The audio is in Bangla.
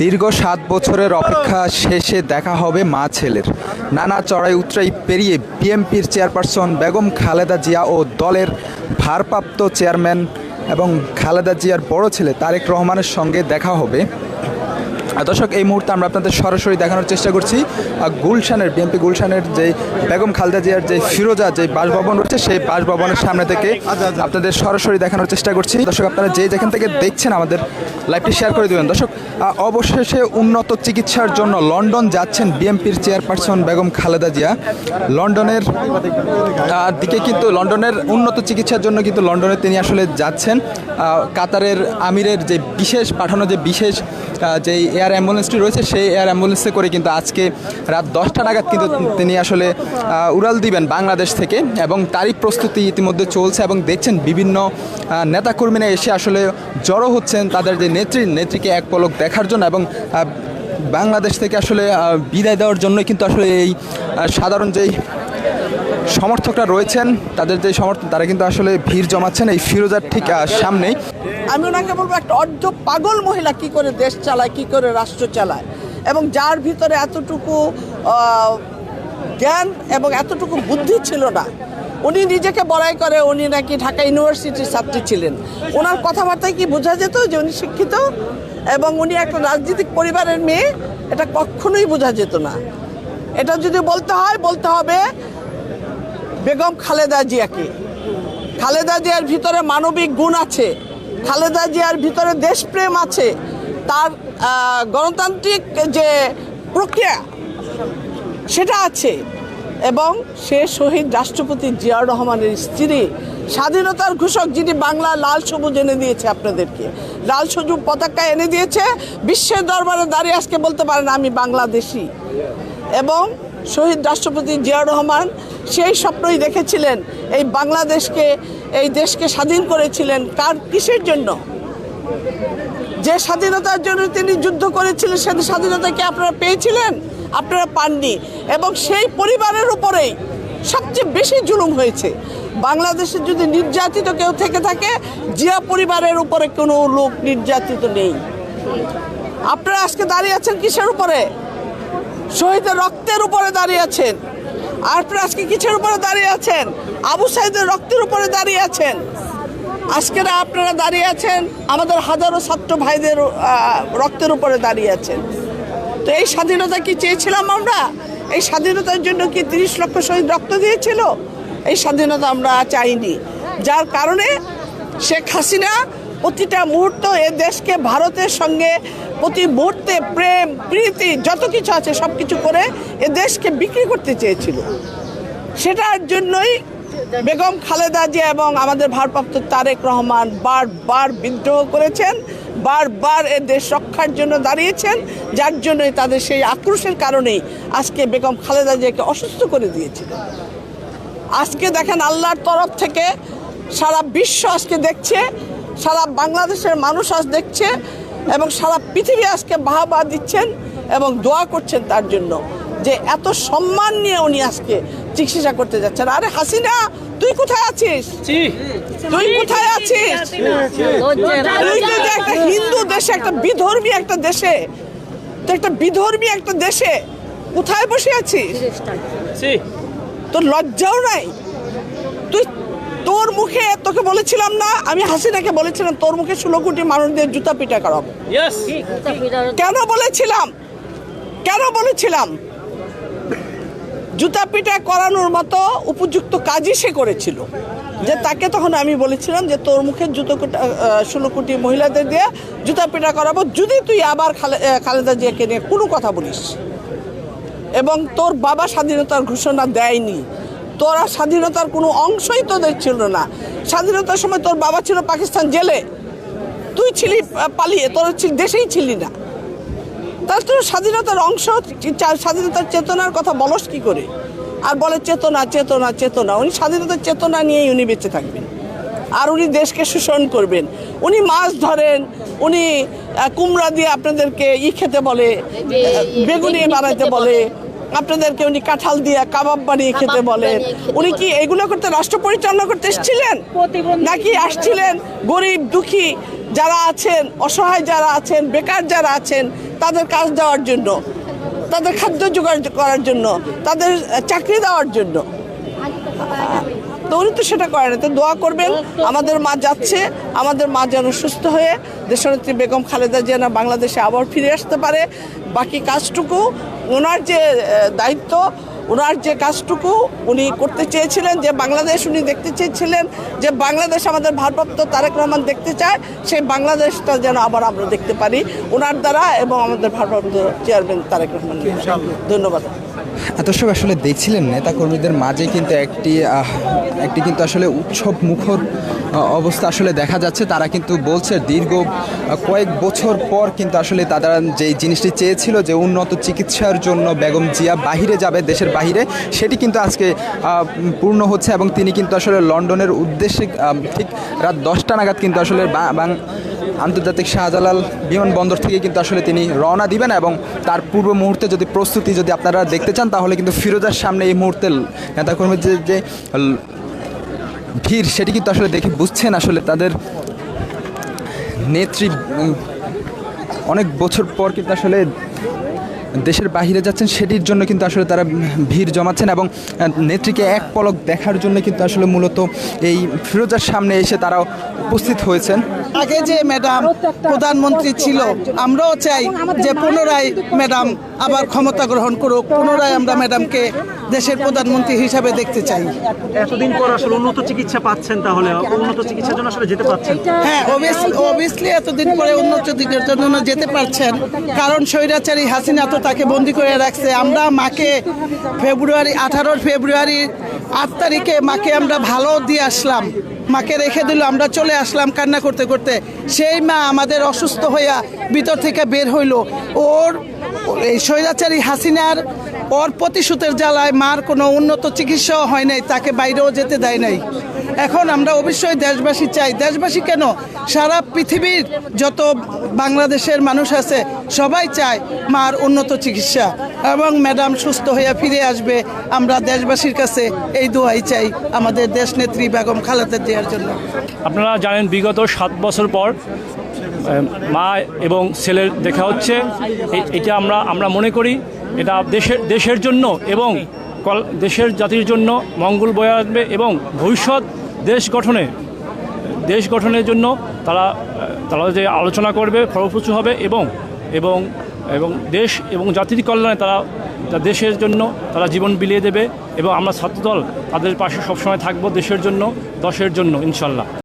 দীর্ঘ সাত বছরের অপেক্ষা শেষে দেখা হবে মা ছেলের। নানা চড়াই উতরাই পেরিয়ে বিএমপির চেয়ারপারসন বেগম খালেদা জিয়া ও দলের ভারপ্রাপ্ত চেয়ারম্যান এবং খালেদা জিয়ার বড় ছেলে তারেক রহমানের সঙ্গে দেখা হবে। দর্শক এই মুহূর্তে আমরা আপনাদের সরাসরি দেখানোর চেষ্টা করছি গুলশানের বিএনপি গুলশানের যে বেগম খালেদা জিয়ার যে ফিরোজা যে বাসভবন রয়েছে সেই বাসভবনের সামনে থেকে আপনাদের সরাসরি দেখানোর চেষ্টা করছি। দর্শক আপনারা যে যেখান থেকে দেখছেন আমাদের লাইভটি শেয়ার করে দেবেন। দর্শক অবশেষে উন্নত চিকিৎসার জন্য লন্ডন যাচ্ছেন বিএনপির চেয়ারপারসন বেগম খালেদা জিয়া। লন্ডনের দিকে কিন্তু লন্ডনের উন্নত চিকিৎসার জন্য কিন্তু লন্ডনে তিনি আসলে যাচ্ছেন। কাতারের আমিরের যে বিশেষ পাঠানো যে বিশেষ আহ, যে এয়ার অ্যাম্বুলেন্সটি রয়েছে, সেই এয়ার অ্যাম্বুলেন্সে করে কিন্তু আজকে রাত দশটা নাগাদ কিন্তু তিনি আসলে উড়াল দিবেন বাংলাদেশ থেকে এবং তারই প্রস্তুতি ইতিমধ্যে চলছে এবং দেখছেন বিভিন্ন নেতাকর্মীরা এসে আসলে জড়ো হচ্ছেন তাদের যে নেত্রী, নেত্রীকে এক পলক দেখার জন্য এবং বাংলাদেশ থেকে আসলে বিদায় দেওয়ার জন্য কিন্তু আসলে এই সাধারণ যেই সমর্থকরা রয়েছেন, তাদের যে সমর্থন তারা কিন্তু আসলে ভিড় জমাচ্ছেন এই ফিরোজার ঠিক সামনেই। আমি ওনাকে বলব, একটা অর্ধ পাগল মহিলা কি করে দেশ চালায়, কি করে রাষ্ট্র চালায়? এবং যার ভিতরে এতটুকু জ্ঞান এবং এতটুকু বুদ্ধি ছিল না, উনি নিজেকে বড়াই করে, উনি নাকি ঢাকা ইউনিভার্সিটির ছাত্রী ছিলেন। ওনার কথাবার্তায় কি বোঝা যেত যে উনি শিক্ষিত? এবং উনি একটা রাজনৈতিক পরিবারের মেয়ে, এটা কখনোই বোঝা যেত না। এটা যদি বলতে হয়, বলতে হবে বেগম খালেদা জিয়াকে। খালেদা জিয়ার ভিতরে মানবিক গুণ আছে, খালেদা জিয়ার ভিতরে দেশপ্রেম আছে, তার গণতান্ত্রিক যে প্রক্রিয়া, সেটা আছে এবং সে শহীদ রাষ্ট্রপতি জিয়াউর রহমানের স্ত্রী, স্বাধীনতার ঘোষক যিনি বাংলা লাল সবুজ এনে দিয়েছে আপনাদেরকে। লাল সবুজ পতাকা এনে দিয়েছে, বিশ্বের দরবারে দাঁড়িয়ে আজকে বলতে পারেন আমি বাংলাদেশি। এবং শহীদ রাষ্ট্রপতি জিয়াউর রহমান সেই স্বপ্নই দেখেছিলেন এই বাংলাদেশকে, এই দেশকে স্বাধীন করেছিলেন কার কিসের জন্য? যে স্বাধীনতার জন্য তিনি যুদ্ধ করেছিলেন, সে স্বাধীনতা কি আপনারা পেয়েছিলেন? আপনারা পাননি। এবং সেই পরিবারের উপরেই সবচেয়ে বেশি জুলুম হয়েছে। বাংলাদেশে যদি নির্যাতিত কেউ থেকে থাকে, জিয়া পরিবারের উপরে কোনো লোক নির্যাতিত নেই। আপনারা আজকে দাঁড়িয়ে আছেন কিসের উপরে? শহীদের রক্তের উপরে দাঁড়িয়ে আছেন। আপনারা আজকে কিসের উপরে দাঁড়িয়ে আছেন? আবু সাইদের রক্তের উপরে দাঁড়িয়ে আছেন। আজকের আপনারা দাঁড়িয়ে আছেন, আমাদের হাজারো ছাত্র ভাইদের রক্তের উপরে দাঁড়িয়ে আছেন। তো এই স্বাধীনতা কি চেয়েছিলাম আমরা? এই স্বাধীনতার জন্য কি তিরিশ লক্ষ শহীদ রক্ত দিয়েছিল? এই স্বাধীনতা আমরা চাইনি। যার কারণে শেখ হাসিনা প্রতিটা মুহূর্ত এ দেশকে, ভারতের সঙ্গে প্রতি মুহূর্তে প্রেম, প্রীতি, যত কিছু আছে সব কিছু করে এ দেশকে বিক্রি করতে চেয়েছিল। সেটার জন্যই বেগম খালেদা জিয়া এবং আমাদের ভারপ্রাপ্ত তারেক রহমান বারবার বিদ্রোহ করেছেন, বারবার এ দেশ রক্ষার জন্য দাঁড়িয়েছেন, যার জন্যই তাদের সেই আক্রোশের কারণেই আজকে বেগম খালেদা জিয়াকে অসুস্থ করে দিয়েছিল। আজকে দেখেন আল্লাহর তরফ থেকে সারা বিশ্ব আজকে দেখছে সারা বাংলাদেশের মানুষ আজ দেখছে এবং সারা পৃথিবী আজকে বাহাবা দিচ্ছেন এবং দোয়া করছেন তার জন্য যে এত সম্মান নিয়ে উনি আজকে চিকিৎসা করতে যাচ্ছেন। আরে হাসিনা তুই কোথায় আছিস? তুই কোথায় আছিস? তুই তো যে একটা হিন্দু দেশে একটা বিধর্মী একটা দেশে তো একটা বিধর্মী একটা দেশে কোথায় বসে আছিস? তোর লজ্জাও নাই? তুই তোর মুখে তোকে বলেছিলাম না আমি হাসিনাকে বলেছিলাম তোর মুখে ষোলো কোটি মানুষদের জুতা পিটা করাবো। কেন বলেছিলাম? কেন বলেছিলাম? জুতা পিটা করানোর মতো উপযুক্ত কাজই সে করেছিল। যে তাকে তখন আমি বলেছিলাম যে তোর মুখে জুতো কোটা- ষোলো কোটি মহিলাদের দিয়ে জুতা পিটা করাবো যদি তুই আবার খালে- খালেদা জিয়াকে নিয়ে কোনো কথা বলিস। এবং তোর বাবা স্বাধীনতার ঘোষণা দেয়নি। তোরা স্বাধীনতার কোনো অংশই তোদের ছিল না। স্বাধীনতার সময় তোর বাবা ছিল পাকিস্তান জেলে। তুই ছিলি পালিয়ে, তোর দেশেই ছিলি না। তার তোর স্বাধীনতার অংশ স্বাধীনতার চেতনার কথা বলস কি করে? আর বলে চেতনা চেতনা চেতনা। উনি স্বাধীনতার চেতনা নিয়েই উনি বেঁচে থাকবেন। আর উনি দেশকে শোষণ করবেন। উনি মাছ ধরেন, উনি কুমড়া দিয়ে আপনাদেরকে ই খেতে বলে বেগুনি বানাইতে বলে আপনাদেরকে উনি কাঁঠাল দিয়ে কাবাব বানিয়ে খেতে বলেন। উনি কি এগুলো করতে রাষ্ট্র পরিচালনা করতে এসেছিলেন? নাকি আসছিলেন গরিব দুঃখী যারা আছেন অসহায় যারা আছেন বেকার যারা আছেন তাদের কাজ দেওয়ার জন্য তাদের খাদ্য জোগাড় করার জন্য তাদের চাকরি দেওয়ার জন্য? তো উনি তো সেটা করেন তো দোয়া করবেন আমাদের মা যাচ্ছে আমাদের মা যেন সুস্থ হয়ে দেশনেত্রী বেগম খালেদা যেন বাংলাদেশে আবার ফিরে আসতে পারে। বাকি কাজটুকু ওনার যে দায়িত্ব ওনার যে কাজটুকু উনি করতে চেয়েছিলেন যে বাংলাদেশ উনি দেখতে চেয়েছিলেন যে বাংলাদেশ আমাদের ভারপ্রাপ্ত তারেক রহমান দেখতে চায় সেই বাংলাদেশটা যেন আবার আমরা দেখতে পারি। ওনার দ্বারা এবং আমাদের ভারপ্রাপ্ত চেয়ারম্যান তারেক রহমান ধন্যবাদ। দর্শক, আসলে দেখছিলেন নেতাকর্মীদের মাঝে কিন্তু একটি একটি কিন্তু আসলে উৎসব মুখর অবস্থা আসলে দেখা যাচ্ছে। তারা কিন্তু বলছে দীর্ঘ কয়েক বছর পর কিন্তু আসলে তারা যে জিনিসটি চেয়েছিল যে উন্নত চিকিৎসার জন্য বেগম জিয়া বাহিরে যাবে, দেশের বাহিরে, সেটি কিন্তু আজকে পূর্ণ হচ্ছে এবং তিনি কিন্তু আসলে লন্ডনের উদ্দেশ্যে ঠিক রাত দশটা নাগাদ কিন্তু আসলে বা- আন্তর্জাতিক শাহজালাল বিমানবন্দর থেকে কিন্তু আসলে তিনি রওনা দিবেন এবং তার পূর্ব মুহূর্তে যদি প্রস্তুতি যদি আপনারা দেখতে চান, তাহলে কিন্তু ফিরোজার সামনে এই মুহূর্তে নেতাকর্মীর যে ভিড়, সেটি কিন্তু আসলে দেখে বুঝছেন আসলে তাদের নেত্রী, অনেক বছর পর কিন্তু আসলে দেশের বাইরে যাচ্ছেন, সেটির জন্য কিন্তু আসলে তারা ভিড় জমাচ্ছেন এবং নেত্রীকে এক পলক দেখার জন্য কিন্তু আসলে মূলত এই ফিরোজার সামনে এসে তারা উপস্থিত হয়েছেন। আগে যে ম্যাডাম প্রধানমন্ত্রী ছিল আমরাও চাই যে পুনরায় ম্যাডাম আবার ক্ষমতা গ্রহণ করুক পুনরায় আমরা ম্যাডামকে দেশের প্রধানমন্ত্রী হিসাবে দেখতে চাই। এতদিন পর আসলে উন্নত চিকিৎসা পাচ্ছেন তাহলে উন্নত চিকিৎসার জন্য আসলে যেতে পাচ্ছেন? হ্যাঁ অবভিয়াসলি এতদিন পরে উন্নত দিকের জন্য যেতে পারছেন কারণ স্বৈরাচারী হাসিনা তো তাকে বন্দি করে রাখছে। আমরা মাকে ফেব্রুয়ারি আঠারোর ফেব্রুয়ারি আট তারিখে মাকে আমরা ভালো দিয়ে আসলাম। মাকে রেখে দিল, আমরা চলে আসলাম কান্না করতে করতে। সেই মা আমাদের অসুস্থ হইয়া ভিতর থেকে বের হইল। ওর এই স্বৈরাচারী হাসিনার ওর প্রতিশোধের জ্বালায় মার কোনো উন্নত চিকিৎসাও হয় নাই, তাকে বাইরেও যেতে দেয় নাই। এখন আমরা অবশ্যই দেশবাসী চাই। দেশবাসী কেন? সারা পৃথিবীর যত বাংলাদেশের মানুষ আছে, সবাই চায় মার উন্নত চিকিৎসা এবং ম্যাডাম সুস্থ হয়ে ফিরে আসবে। আমরা দেশবাসীর কাছে এই দোয়াই চাই আমাদের দেশনেত্রী বেগম খালেদা জিয়ার জন্য। আপনারা জানেন, বিগত সাত বছর পর মা এবং ছেলের দেখা হচ্ছে। এটা আমরা আমরা মনে করি এটা দেশের দেশের জন্য এবং দেশের জাতির জন্য মঙ্গল বয়ে আসবে এবং ভবিষ্যৎ দেশ গঠনে, দেশ গঠনের জন্য তারা তারা যে আলোচনা করবে, ফলপ্রসূ হবে এবং এবং এবং দেশ এবং জাতির কল্যাণে তারা দেশের জন্য তারা জীবন বিলিয়ে দেবে এবং আমরা ছাত্রদল তাদের পাশে সবসময় থাকব দেশের জন্য, দশের জন্য, ইনশাল্লাহ।